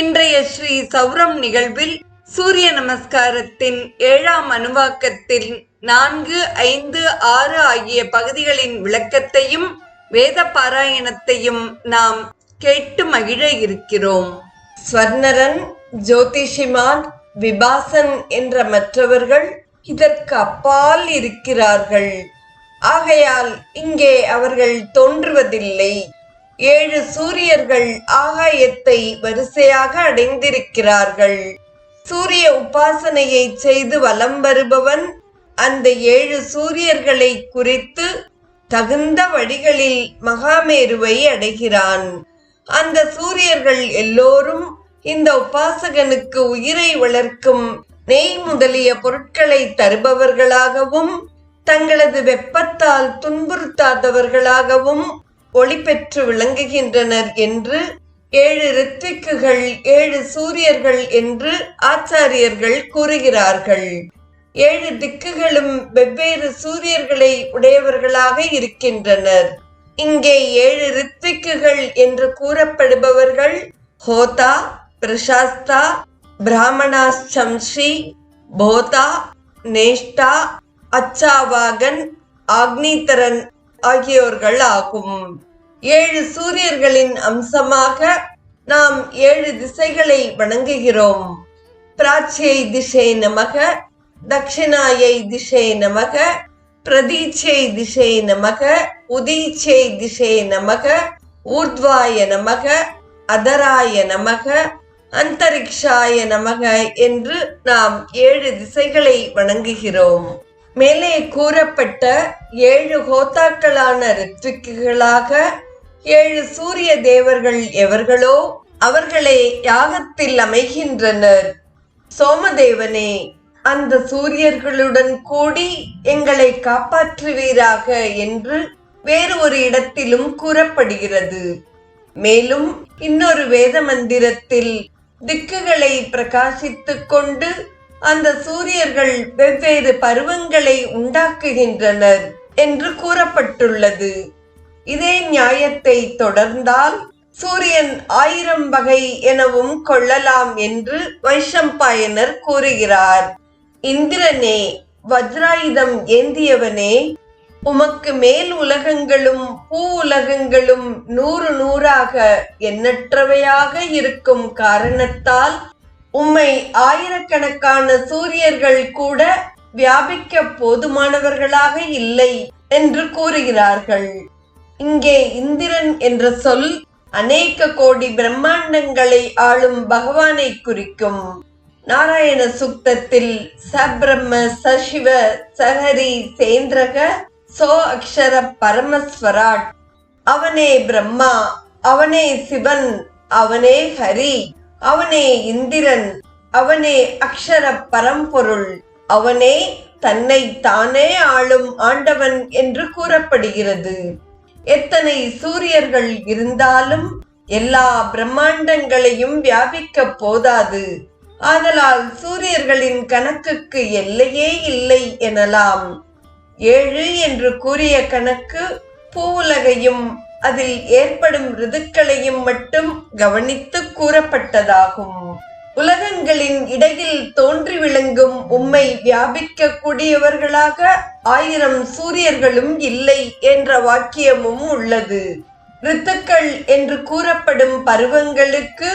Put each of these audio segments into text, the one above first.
இன்றைய ஸ்ரீ சௌரம் நிகழ்வில் சூரிய நமஸ்காரத்தின் ஏழாம் அணுவாக்கத்தில் நான்கு ஐந்து ஆறு ஆகிய பகுதிகளின் விளக்கத்தையும் வேத பாராயணத்தையும் நாம் கேட்டு மகிழ இருக்கிறோம். ஸ்வர்ணரன் ஜோதிஷிமான் விபாசன் என்ற மற்றவர்கள் இதற்கு அப்பால் இருக்கிறார்கள். ஆகையால் இங்கே அவர்கள் தோன்றுவதில்லை. ஏழு சூரியர்கள் ஆகாயத்தை வரிசையாக அடைந்திருக்கிறார்கள். சூரிய உபாசனையை செய்து வலம் வருபவன் அந்த ஏழு சூரியர்களை குறித்து தகுந்த வழிகளில் மகாமேருவை அடைகிறான். அந்த சூரியர்கள் எல்லோரும் இந்த உபாசகனுக்கு உயிரை வளர்க்கும் நெய் முதலிய பொருட்களை தருபவர்களாகவும் தங்களது வெப்பத்தால் துன்புறுத்தாதவர்களாகவும் ஒளி பெற்று விளங்குகின்றனர் என்று ஏழு ரித்விக்குகள் ஏழு சூரியர்கள் என்று ஆச்சாரியர்கள் கூறுகிறார்கள். ஏழு திக்குகளும் வெவ்வேறு சூரியர்களை உடையவர்களாக இருக்கின்றனர். இங்கே ஏழு ரித்விக்குகள் என்று கூறப்படுபவர்கள் ஹோதா பிரசாஸ்தா பிராமணாச்சம்ஷி போதா நேஷ்டா அச்சாவாகன் ஆக்னிதரன் ஆகியோர்கள் ஆகும் ஏழு சூரியர்களின் அம்சமாக நாம் ஏழு திசைகளை வணங்குகிறோம். பிராச்சியை திசை நமக தட்சிணாயை திசை நமக பிரதீச்சை திசை நமக உதீச்சை திசை நமக ஊர்த்வாய நமக அதராய நமக அந்தரிக்ஷாய நமக என்று நாம் ஏழு திசைகளை வணங்குகிறோம். மேலே கூறப்பட்ட ஏழு ஹோத்தாக்களான ரித்விக்குகளாக ஏழு சூரிய தேவர்கள் எவர்களோ அவர்களே யாகத்தில் அமைகின்றனர். சோமதேவனே அந்த சூரியர்களுடன் கூடி எங்களை காப்பாற்றுவீராக என்று வேறு ஒரு இடத்திலும் கூறப்படுகிறது. மேலும் இன்னொரு வேத மந்திரத்தில் திக்குகளை பிரகாசித்துக் கொண்டு அந்த சூரியர்கள் வெவ்வேறு பருவங்களை உண்டாக்குகின்றனர் என்று கூறப்பட்டுள்ளது. இதே நியாயத்தை தொடர்ந்தால் சூரியன் ஆயிரம் வகை எனவும் கொள்ளலாம் என்று வைஷம்பாயனர் கூறுகிறார். இந்திரனே வஜ்ராயுதம் ஏந்தியவனே உமக்கு மேல் உலகங்களும் பூ உலகங்களும் நூறு நூறாக எண்ணற்றவையாக இருக்கும் காரணத்தால் உம்மை ஆயிரக்கணக்கான சூரியர்கள் கூட வியாபிக்க போதுமானவர்களாக இல்லை என்று கூறுகிறார்கள். இங்கே இந்திரன் என்ற சொல் அநேக கோடி பிரம்மாண்டங்களை ஆளும் பகவானை குறிக்கும். நாராயண சுக்தத்தில் சபிரம்ம சசிவ சஹரி சேந்திரக சோ அக்ஷர பரமஸ்வராட். அவனே பிரம்மா அவனே சிவன் அவனே ஹரி. அவனே இந்திரன் அவனே அக்ஷர பரம்பொருள் அவனே தன்னை தானே ஆளும் ஆண்டவன் என்று கூறப்படுகிறது. எத்தனை சூரியர்கள் இருந்தாலும் எல்லா பிரம்மாண்டங்களையும் வியாபிக்க போதாது. ஆதலால் சூரியர்களின் கணக்குக்கு எல்லையே இல்லை எனலாம். ஏழு என்று கூறிய கணக்கு பூவுலகையும் அதில் ஏற்படும் ரிதுக்களையும் மட்டும் கவனித்து கூறப்பட்டதாகும். உலகங்களின் இடையில் தோன்றி விளங்கும் உம்மை வியாபிக்க கூடியவர்களாக ஆயிரம் சூரியர்களும் இல்லை என்ற வாக்கியமும் உள்ளது. ரித்துக்கள் என்று கூறப்படும் பருவங்களுக்கு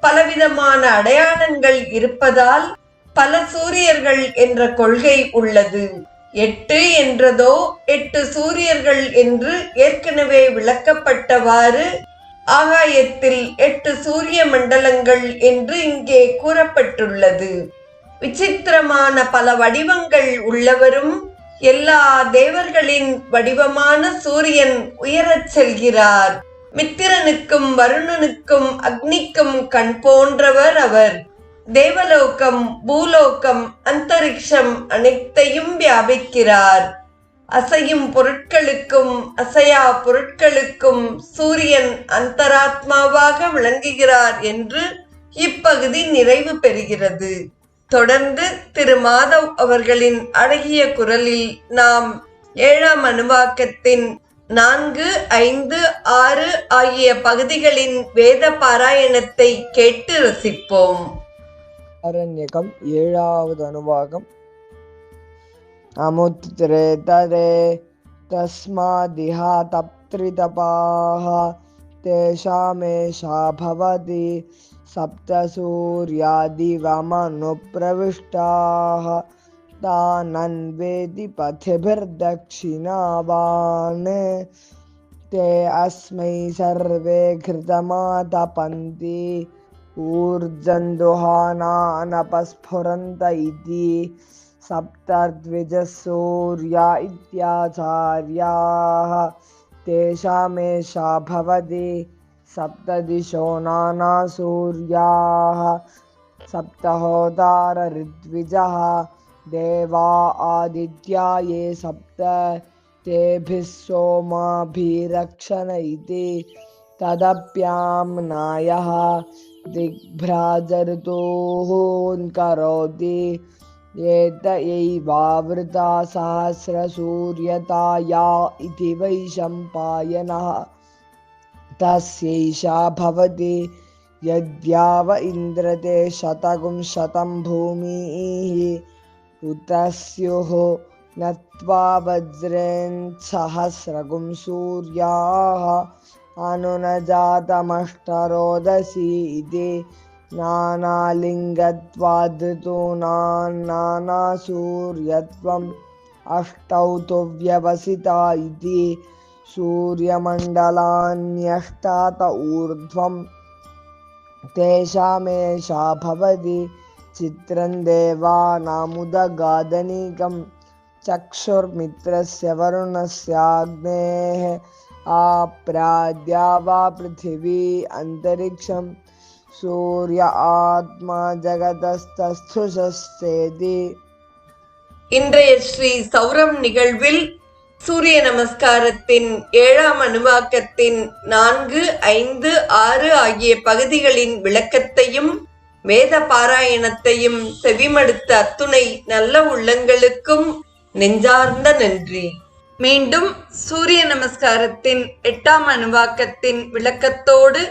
பலவிதமான அடையாளங்கள் இருப்பதால் பல சூரியர்கள் என்ற கொள்கை உள்ளது. எட்டு என்றதோ எட்டு சூரியர்கள் என்று ஏற்கனவே விளக்கப்பட்டவாறு ஆகாயத்தில் எட்டு சூரிய மண்டலங்கள் என்று இங்கே கூறப்பட்டுள்ளது. விசித்திரமான பல வடிவங்கள் உள்ளவரும் எல்லா தேவர்களின் வடிவமான சூரியன் உயரச் செல்கிறார். மித்திரனுக்கும் வருணனுக்கும் அக்னிக்கும் கண் போன்றவர் அவர். தேவலோகம் பூலோகம் அந்தரிக்ஷம் அனைத்தையும் வியாபிக்கிறார். அசையும் பொருட்களுக்கும் அசையா பொருட்களுக்கும் சூரியன் அந்தராத்மாவாக விளங்குகிறார் என்று இப்பகுதி நிறைவு பெறுகிறது. தொடர்ந்து திரு மாதவ் அவர்களின் அழகிய குரலில் நாம் ஏழாம் அணுவாக்கத்தின் நான்கு ஐந்து ஆறு ஆகிய பகுதிகளின் வேத பாராயணத்தை கேட்டு ரசிப்போம். அரண்யகம் ஏழாவது அனுபாகம் அமுத்திரே தரே தஸ்மாதிஹா தப்த்ரிதபாः तेषामेषा भवति सप्तसूर्यादिवमनुप्रविष्टाः तानन्वेदि पथिभिर्दक्षिणावान् ते अस्मै सर्वे घृतमातपन्ति ऊर्जन्दुहानानपस्फुरन्त इति सप्तद्विजः सूर्या इत्याचार्याः। तेषामेषा भवति सप्तदिशो नानासूर्याः। देवा आदित्या ये सप्त तेभिः सोमाभिरक्षण इति दिग्भ्राजऋतोः करोति एत एवावृता सहस्रसूर्यताया इति वै शम्पायनः। तस्यैषा भवति यद्याव इन्द्रते शतगुं शतं भूमिः। उत स्युः नत्वा वज्रेन् सूर्याः। अनुनजातमष्टरोदसी इति नानालिङ्गत्वाद्धृतूनां नानासूर्यत्वम् अष्टौ तु व्यवसिता इति सूर्यमण्डलान्यष्टात ऊर्ध्वं तेषामेषा भवति चित्रं देवानामुदगादनीकं चक्षुर्मित्रस्य वरुणस्याग्नेः आप्राद्या वा पृथिवी अन्तरिक्षं सूर्य आत्मा जगतस्तस्थुषस्तेति இன்றைய ஸ்ரீ சௌரம் நிகழ்வில் சூரிய நமஸ்காரத்தின் ஏழாம் அணுவாக்கத்தின் நான்கு ஐந்து ஆறு ஆகிய பகுதிகளின் விளக்கத்தையும் வேத பாராயணத்தையும் செவிமடுத்த அத்துணை நல்ல உள்ளங்களுக்கும் நெஞ்சார்ந்த நன்றி மீண்டும் சூரிய நமஸ்காரத்தின் எட்டாம் அணுவாக்கத்தின் விளக்கத்தோடு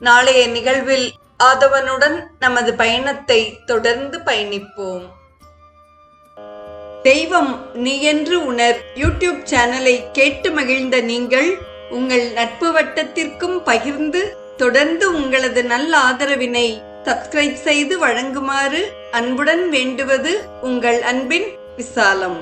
நாளைய நிகழ்வில் ஆதவனுடன் நமது பயணத்தை தொடர்ந்து பயணிப்போம். தெய்வம் நீ என்று உணர் யூடியூப் சேனலை கேட்டு மகிழ்ந்த நீங்கள் உங்கள் நட்பு வட்டத்திற்கும் பகிர்ந்து தொடர்ந்து உங்களது நல்ல ஆதரவினை சப்ஸ்கிரைப் செய்து வழங்குமாறு அன்புடன் வேண்டுவது உங்கள் அன்பின் விசாலம்.